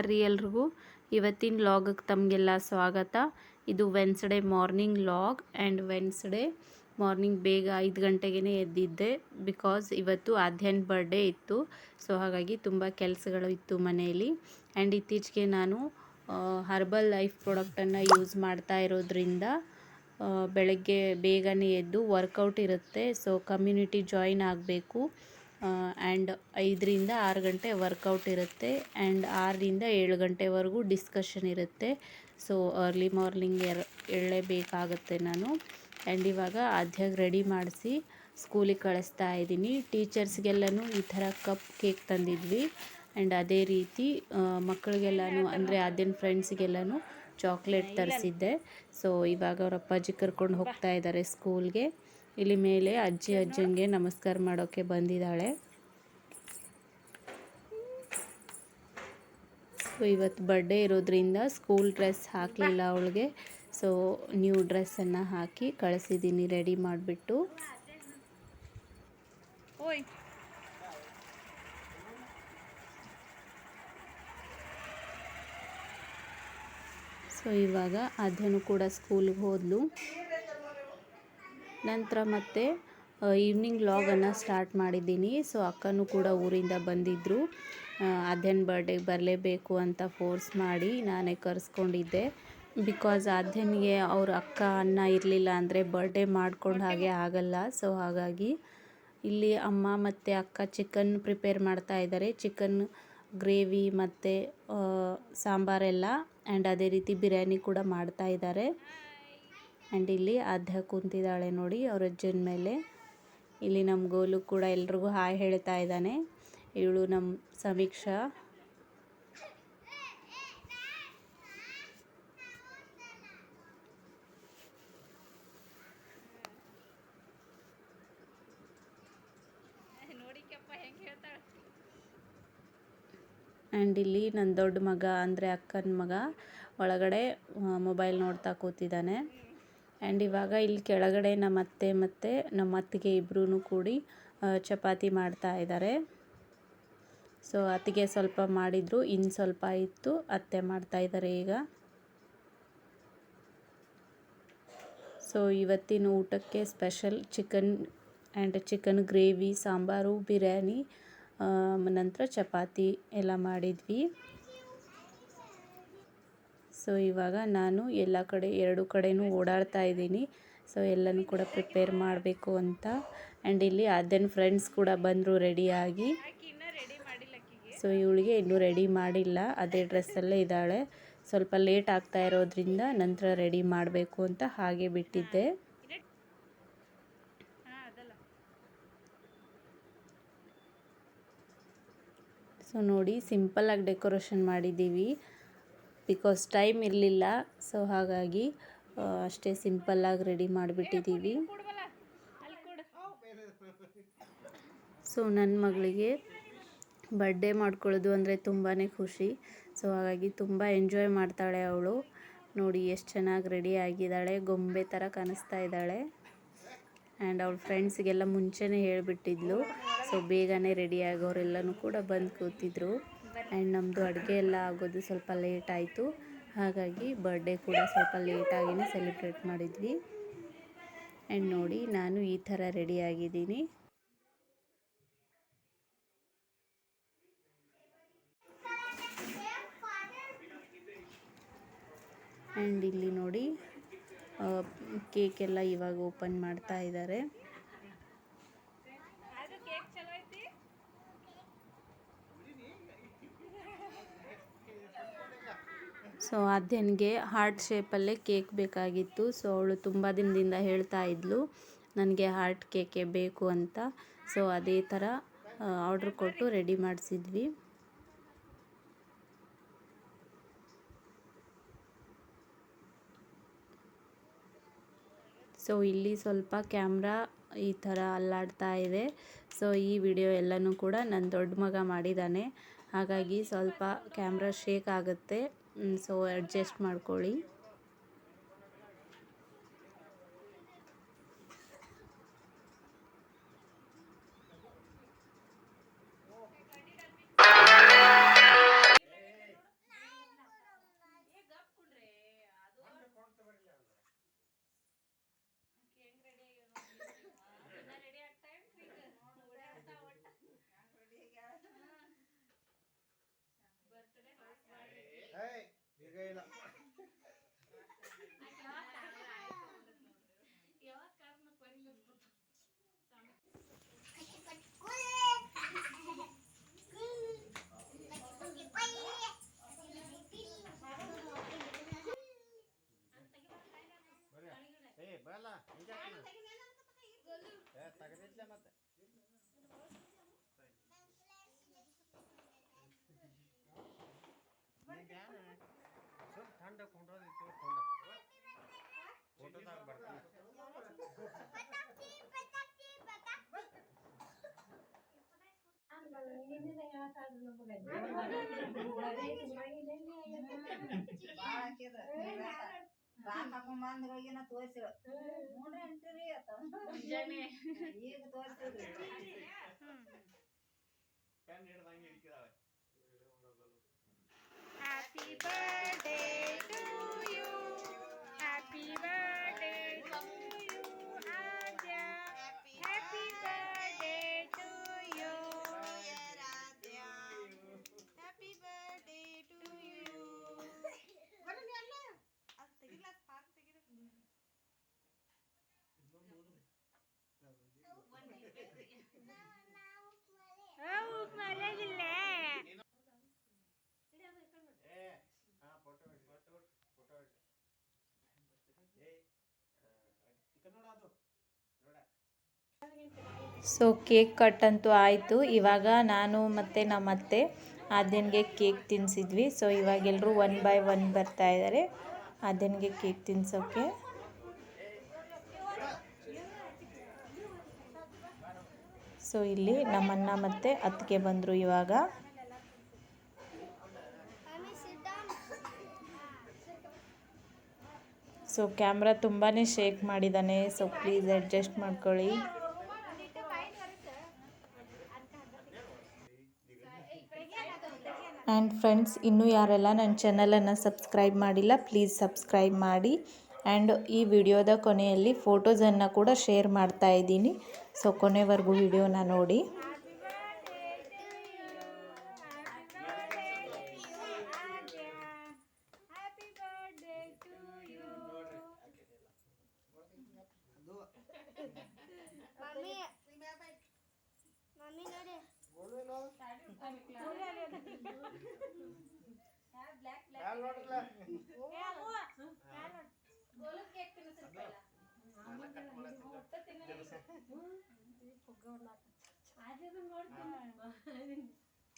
ನಮಸ್ಕಾರ ರೀ ಎಲ್ರಿಗೂ. ಇವತ್ತಿನ ಲಾಗಕ್ಕೆ ತಮಗೆಲ್ಲ ಸ್ವಾಗತ. ಇದು Wednesday morning log and Wednesday morning ಬೇಗ ಐದು ಗಂಟೆಗೇ ಎದ್ದಿದ್ದೆ ಬಿಕಾಸ್ ಇವತ್ತು ಆದ್ಯನ್ ಬರ್ಡೇ ಇತ್ತು. ಸೊ ಹಾಗಾಗಿ ತುಂಬ ಕೆಲಸಗಳು ಇತ್ತು ಮನೆಯಲ್ಲಿ. ಆ್ಯಂಡ್ ಇತ್ತೀಚೆಗೆ ನಾನು ಹರ್ಬಲ್ ಲೈಫ್ ಪ್ರಾಡಕ್ಟನ್ನು ಯೂಸ್ ಮಾಡ್ತಾ ಇರೋದ್ರಿಂದ ಬೆಳಗ್ಗೆ ಬೇಗನೆ ಎದ್ದು ವರ್ಕೌಟ್ ಇರುತ್ತೆ. ಸೊ ಕಮ್ಯುನಿಟಿ ಜಾಯಿನ್ ಆಗಬೇಕು. ಆ್ಯಂಡ್ ಐದರಿಂದ ಆರು ಗಂಟೆ ವರ್ಕೌಟ್ ಇರುತ್ತೆ ಆ್ಯಂಡ್ ಆರರಿಂದ ಏಳು ಗಂಟೆವರೆಗೂ ಡಿಸ್ಕಷನ್ ಇರುತ್ತೆ. ಸೊ ಅರ್ಲಿ ಮಾರ್ನಿಂಗ್ ಎರ್ ಏಳಲೇಬೇಕಾಗತ್ತೆ ನಾನು. ಆ್ಯಂಡ್ ಇವಾಗ ಅಧ್ಯಾಗ ರೆಡಿ ಮಾಡಿಸಿ ಸ್ಕೂಲಿಗೆ ಕಳಿಸ್ತಾ ಇದ್ದೀನಿ. ಟೀಚರ್ಸ್ಗೆಲ್ಲನೂ ಈ ಥರ ಕಪ್ ಕೇಕ್ ತಂದಿದ್ವಿ. ಆ್ಯಂಡ್ ಅದೇ ರೀತಿ ಮಕ್ಕಳಿಗೆಲ್ಲ ಮಕ್ಕಳಿಗೆಲ್ಲನೂ ಅಂದರೆ ಅದೇನು ಫ್ರೆಂಡ್ಸ್ಗೆಲ್ಲನೂ ಚಾಕ್ಲೇಟ್ ತರಿಸಿದ್ದೆ. ಸೊ ಇವಾಗ ಅವ್ರ ಅಪ್ಪಾಜಿ ಕರ್ಕೊಂಡು ಹೋಗ್ತಾ ಇದ್ದಾರೆ ಸ್ಕೂಲ್ಗೆ ಇಲ್ಲಿ ಮೇಲೆ ಅಜ್ಜಿ ಅಜ್ಜಂಗೆ ನಮಸ್ಕಾರ ಮಾಡೋಕ್ಕೆ ಬಂದಿದ್ದಾಳೆ. ಸೊ ಇವತ್ತು ಬರ್ಡೇ ಇರೋದ್ರಿಂದ ಸ್ಕೂಲ್ ಡ್ರೆಸ್ ಹಾಕಲಿಲ್ಲ ಅವಳಿಗೆ. ಸೊ ನ್ಯೂ ಡ್ರೆಸ್ಸನ್ನು ಹಾಕಿ ಕಳಿಸಿದ್ದೀನಿ ರೆಡಿ ಮಾಡಿಬಿಟ್ಟು. ಸೊ ಇವಾಗ ಅದನ್ನು ಕೂಡ ಸ್ಕೂಲ್ಗೆ ಹೋದ್ಲು. ನಂತರ ಮತ್ತೆ ಈವ್ನಿಂಗ್ ವ್ಲಾಗನ್ನು ಸ್ಟಾರ್ಟ್ ಮಾಡಿದ್ದೀನಿ. ಸೊ ಅಕ್ಕನೂ ಕೂಡ ಊರಿಂದ ಬಂದಿದ್ದರು ಆದ್ಯನ ಬರ್ಡೇಗೆ ಬರಲೇಬೇಕು ಅಂತ ಫೋರ್ಸ್ ಮಾಡಿ ನಾನೇ ಕರೆಸ್ಕೊಂಡಿದ್ದೆ. ಬಿಕಾಸ್ ಆದ್ಯನಿಗೆ ಅವ್ರ ಅಕ್ಕ ಅನ್ನ ಇರಲಿಲ್ಲ ಅಂದರೆ ಬರ್ಡೇ ಮಾಡ್ಕೊಂಡು ಹಾಗೆ ಆಗಲ್ಲ. ಸೊ ಹಾಗಾಗಿ ಇಲ್ಲಿ ಅಮ್ಮ ಮತ್ತು ಅಕ್ಕ ಚಿಕನ್ ಪ್ರಿಪೇರ್ ಮಾಡ್ತಾ ಇದ್ದಾರೆ ಚಿಕನ್ ಗ್ರೇವಿ ಮತ್ತು ಸಾಂಬಾರೆಲ್ಲ ಆ್ಯಂಡ್ ಅದೇ ರೀತಿ ಬಿರಿಯಾನಿ ಕೂಡ ಮಾಡ್ತಾ ಇದ್ದಾರೆ ಆ್ಯಂಡ್ ಇಲ್ಲಿ ಆದ್ಯ ಕುಂತಿದ್ದಾಳೆ ನೋಡಿ, ಅವ್ರ ಅಜ್ಜನ ಮೇಲೆ. ಇಲ್ಲಿ ನಮ್ಮ ಗೋಲು ಕೂಡ ಎಲ್ರಿಗೂ ಹಾಯ್ ಹೇಳ್ತಾ ಇದ್ದಾನೆ. ಇವಳು ನಮ್ಮ ಸಮೀಕ್ಷಾ. ಆ್ಯಂಡ್ ಇಲ್ಲಿ ನನ್ನ ದೊಡ್ಡ ಮಗ ಅಂದರೆ ಅಕ್ಕನ ಮಗ ಒಳಗಡೆ ಮೊಬೈಲ್ ನೋಡ್ತಾ ಕೂತಿದ್ದಾನೆ. ಆ್ಯಂಡ್ ಇವಾಗ ಇಲ್ಲಿ ಕೆಳಗಡೆ ನಮ್ಮ ಅತ್ತೆ ಮತ್ತು ನಮ್ಮ ಅತ್ತಿಗೆ ಇಬ್ಬರೂ ಕೂಡಿ ಚಪಾತಿ ಮಾಡ್ತಾ ಇದ್ದಾರೆ ಸೊ ಅತ್ತಿಗೆ ಸ್ವಲ್ಪ ಮಾಡಿದರು ಇನ್ನು ಸ್ವಲ್ಪ ಇತ್ತು, ಅತ್ತೆ ಮಾಡ್ತಾ ಇದ್ದಾರೆ ಈಗ. ಸೊ ಇವತ್ತಿನ ಊಟಕ್ಕೆ special chicken and chicken gravy sambar, biryani ನಂತರ ಚಪಾತಿ ಎಲ್ಲ ಮಾಡಿದ್ವಿ. ಸೊ ಇವಾಗ ನಾನು ಎಲ್ಲ ಕಡೆ ಎರಡು ಕಡೆನೂ ಓಡಾಡ್ತಾ ಇದ್ದೀನಿ. ಸೊ ಎಲ್ಲನೂ ಕೂಡ ಪ್ರಿಪೇರ್ ಮಾಡಬೇಕು ಅಂತ. ಆ್ಯಂಡ್ ಇಲ್ಲಿ ಅದೇನು ಫ್ರೆಂಡ್ಸ್ ಕೂಡ ಬಂದರು ರೆಡಿಯಾಗಿ ಸೊ ಇವಳಿಗೆ ಇನ್ನೂ ರೆಡಿ ಮಾಡಿಲ್ಲ. ಅದೇ ಡ್ರೆಸ್ಸಲ್ಲೇ ಇದ್ದಾಳೆ. ಸ್ವಲ್ಪ ಲೇಟ್ ಆಗ್ತಾ ಇರೋದ್ರಿಂದ ನಂತರ ರೆಡಿ ಮಾಡಬೇಕು ಅಂತ ಹಾಗೆ ಬಿಟ್ಟಿದ್ದೆ. ಸೊ ನೋಡಿ ಸಿಂಪಲ್ಲಾಗಿ ಡೆಕೋರೇಷನ್ ಮಾಡಿದ್ದೀವಿ. ಬಿಕಾಸ್ ಟೈಮ್ ಇರಲಿಲ್ಲ ಸೊ ಹಾಗಾಗಿ ಅಷ್ಟೇ ಸಿಂಪಲ್ಲಾಗಿ ರೆಡಿ ಮಾಡಿಬಿಟ್ಟಿದ್ದೀವಿ. ಸೊ ನನ್ನ ಮಗಳಿಗೆ ಬರ್ಡೇ ಮಾಡ್ಕೊಳ್ಳೋದು ಅಂದರೆ ತುಂಬಾ ಖುಷಿ. ಸೊ ಹಾಗಾಗಿ ತುಂಬ ಎಂಜಾಯ್ ಮಾಡ್ತಾಳೆ ಅವಳು. ನೋಡಿ ಎಷ್ಟು ಚೆನ್ನಾಗಿ ರೆಡಿ ಆಗಿದ್ದಾಳೆ, ಗೊಂಬೆ ಥರ ಕಾಣಿಸ್ತಾ ಇದ್ದಾಳೆ. ಆ್ಯಂಡ್ ಅವಳ ಫ್ರೆಂಡ್ಸಿಗೆಲ್ಲ ಮುಂಚೆನೇ ಹೇಳಿಬಿಟ್ಟಿದ್ಲು. ಸೊ ಬೇಗನೆ ರೆಡಿ ಆಗೋರೆಲ್ಲನೂ ಕೂಡ ಬಂದು ಕೂತಿದ್ರು. ಆ್ಯಂಡ್ ನಮ್ಮದು ಅಡುಗೆ ಎಲ್ಲ ಆಗೋದು ಸ್ವಲ್ಪ ಲೇಟ್ ಆಯಿತು. ಹಾಗಾಗಿ ಬರ್ಡೇ ಕೂಡ ಸ್ವಲ್ಪ ಲೇಟಾಗಿಯೇ ಸೆಲೆಬ್ರೇಟ್ ಮಾಡಿದ್ವಿ. ಆ್ಯಂಡ್ ನೋಡಿ, ನಾನು ಈ ಥರ ರೆಡಿ ಆಗಿದ್ದೀನಿ. ಆ್ಯಂಡ್ ಇಲ್ಲಿ ನೋಡಿ ಕೇಕ್ ಎಲ್ಲ ಇವಾಗ ಓಪನ್ ಮಾಡ್ತಾ ಇದ್ದಾರೆ ಅದು ಕೇಕ್ ಚಲೋ ಐತಿ ಸೊ ಆದ್ಯನಿಗೆ ಹಾರ್ಟ್ ಶೇಪಲ್ಲೇ ಕೇಕ್ ಬೇಕಾಗಿತ್ತು. ಸೊ ಅವಳು ತುಂಬ ದಿನದಿಂದ ಹೇಳ್ತಾ ಇದ್ಲು, ನನಗೆ ಹಾರ್ಟ್ ಕೇಕೇ ಬೇಕು ಅಂತ. ಸೊ ಅದೇ ಥರ ಆರ್ಡ್ರ್ ಕೊಟ್ಟು ರೆಡಿ ಮಾಡಿಸಿದ್ವಿ. ಸೊ ಇಲ್ಲಿ ಸ್ವಲ್ಪ ಕ್ಯಾಮ್ರಾ ಈ ಥರ ಅಲ್ಲಾಡ್ತಾ ಇದೆ. ಸೊ ಈ ವಿಡಿಯೋ ಎಲ್ಲನೂ ಕೂಡ ನನ್ನ ದೊಡ್ಡ ಮಗ ಮಾಡಿದ್ದಾನೆ ಹಾಗಾಗಿ ಸ್ವಲ್ಪ ಕ್ಯಾಮ್ರಾ ಶೇಕ್ ಆಗುತ್ತೆ. ಸೊ ಅಡ್ಜಸ್ಟ್ ಮಾಡ್ಕೊಳ್ಳಿ. ಹಾಕೊಂಡ್ ಹೋಗಿನ ತೋರ್ಸಿರ ಅಂತೀರಿ ಆತ ಈಗ ತೋರ್ಸಿದ್ರಿ happy birthday so cake cut ಅಂತೂ ಆಯಿತು. ಇವಾಗ ನಾನು ಮತ್ತು ನಮ್ಮ ಅತ್ತೆ ಆದ್ಯನಿಗೆ ಕೇಕ್ ತಿನ್ನಿಸಿದ್ವಿ ಸೊ ಇವಾಗ ಎಲ್ಲರೂ ಒನ್ ಬೈ ಒನ್ ಬರ್ತಾ ಇದ್ದಾರೆ ಆದ್ಯನಿಗೆ ಕೇಕ್ ತಿನ್ಸೋಕ್ಕೆ ಸೊ ಇಲ್ಲಿ ನಮ್ಮಣ್ಣ ಮತ್ತು ಅತ್ತಿಗೆ ಬಂದರು ಇವಾಗ. ಸೊ ಕ್ಯಾಮ್ರಾ ತುಂಬಾ ಶೇಕ್ ಮಾಡಿದ್ದಾನೆ ಸೊ ಪ್ಲೀಸ್ ಅಡ್ಜಸ್ಟ್ ಮಾಡ್ಕೊಳ್ಳಿ. ಆ್ಯಂಡ್ ಫ್ರೆಂಡ್ಸ್, ಇನ್ನೂ ಯಾರೆಲ್ಲ ನನ್ನ ಚಾನಲನ್ನು ಸಬ್ಸ್ಕ್ರೈಬ್ ಮಾಡಿಲ್ಲ, ಪ್ಲೀಸ್ ಸಬ್ಸ್ಕ್ರೈಬ್ ಮಾಡಿ. ಆ್ಯಂಡ್ ಈ ವಿಡಿಯೋದ ಕೊನೆಯಲ್ಲಿ ಫೋಟೋಸನ್ನು ಕೂಡ ಶೇರ್ ಮಾಡ್ತಾ ಇದ್ದೀನಿ. ಸೊ ಕೊನೆವರೆಗೂ ವಿಡಿಯೋನ ನೋಡಿ ಹ್ಯಾಪಿ ಬರ್ಡೇ ಟು ಯು ಅದು ಮಮ್ಮಿ ಮಮ್ಮಿ ನೋಡಿ ಮ್ಯಾಲ್ ನೋಡ್ರಲ್ಲ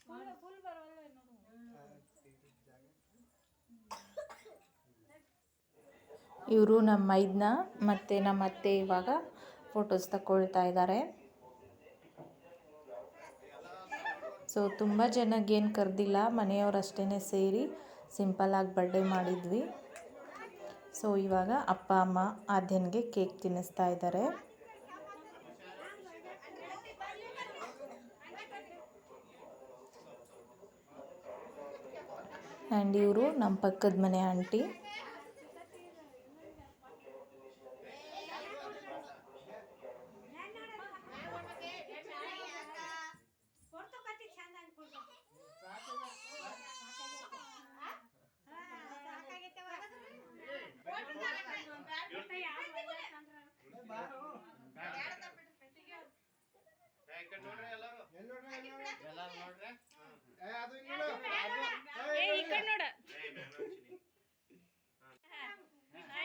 ಫುಲ್ ಬರೋಲ್ಲ ಇವರು ನಮ್ಮ ಮೈದ್ನ ಮತ್ತೆ ನಮ್ಮ ಅತ್ತೆ ಇವಾಗ ಫೋಟೋಸ್ ತಗೊಳ್ತಾ ಇದ್ದಾರೆ ಸೊ ತುಂಬ ಜನಗೇನು ಕರೆದಿಲ್ಲ ಮನೆಯವರಷ್ಟೇ ಸೇರಿ ಸಿಂಪಲ್ಲಾಗಿ ಬರ್ಡೇ ಮಾಡಿದ್ವಿ. ಸೊ ಇವಾಗ ಅಪ್ಪ ಅಮ್ಮ ಆದ್ಯನಿಗೆ ಕೇಕ್ ತಿನ್ನಿಸ್ತಾ ಇದ್ದಾರೆ ಆ್ಯಂಡ್ ಇವರು ನಮ್ಮ ಪಕ್ಕದ ಮನೆ ಆಂಟಿ ಏ, ಈ ಕಡೆ ನೋಡ್ರಿ ಎಲ್ಲಾರು ಎಲ್ಲಾರು ನೋಡ್ರಿ ಏ ಅದು ಹಿಂಗ್ ನೋಡು. ಅದು- ಏ ಈ ಕಡೆ ನೋಡ ಏ, ಮ್ಯಾಲ್ ಹಚ್ಚಿನಿ.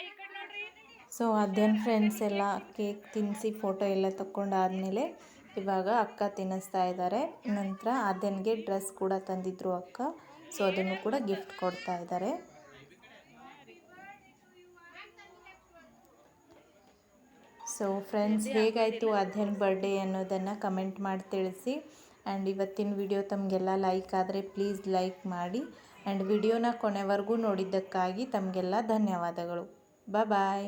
ಈ ಕಡೆ ನೋಡ್ರಿ ಸೊ ಅದೇನು ಫ್ರೆಂಡ್ಸ್ ಎಲ್ಲ ಕೇಕ್ ತಿನ್ನಿಸಿ ಫೋಟೋ ಎಲ್ಲ ತಗೊಂಡಾದ್ಮೇಲೆ ಇವಾಗ ಅಕ್ಕ ತಿನ್ನಿಸ್ತಾ ಇದ್ದಾರೆ ನಂತರ ಅದೇನಿಗೆ ಡ್ರೆಸ್ ಕೂಡ ತಂದಿದ್ರು ಅಕ್ಕ. ಸೊ ಅದನ್ನು ಕೂಡ ಗಿಫ್ಟ್ ಕೊಡ್ತಾ ಇದ್ದಾರೆ ಸೊ ಫ್ರೆಂಡ್ಸ್ ಹೇಗಾಯಿತು ಅಧ್ಯಯನ್ ಬರ್ಡೇ ಅನ್ನೋದನ್ನು ಕಮೆಂಟ್ ಮಾಡಿ ತಿಳಿಸಿ. ಆ್ಯಂಡ್ ಇವತ್ತಿನ ವಿಡಿಯೋ ತಮಗೆಲ್ಲ ಲೈಕ್ ಆದರೆ ಪ್ಲೀಸ್ ಲೈಕ್ ಮಾಡಿ. ಆ್ಯಂಡ್ ವಿಡಿಯೋನ ಕೊನೆವರೆಗೂ ನೋಡಿದ್ದಕ್ಕಾಗಿ ತಮಗೆಲ್ಲ ಧನ್ಯವಾದಗಳು. ಬಾಯ್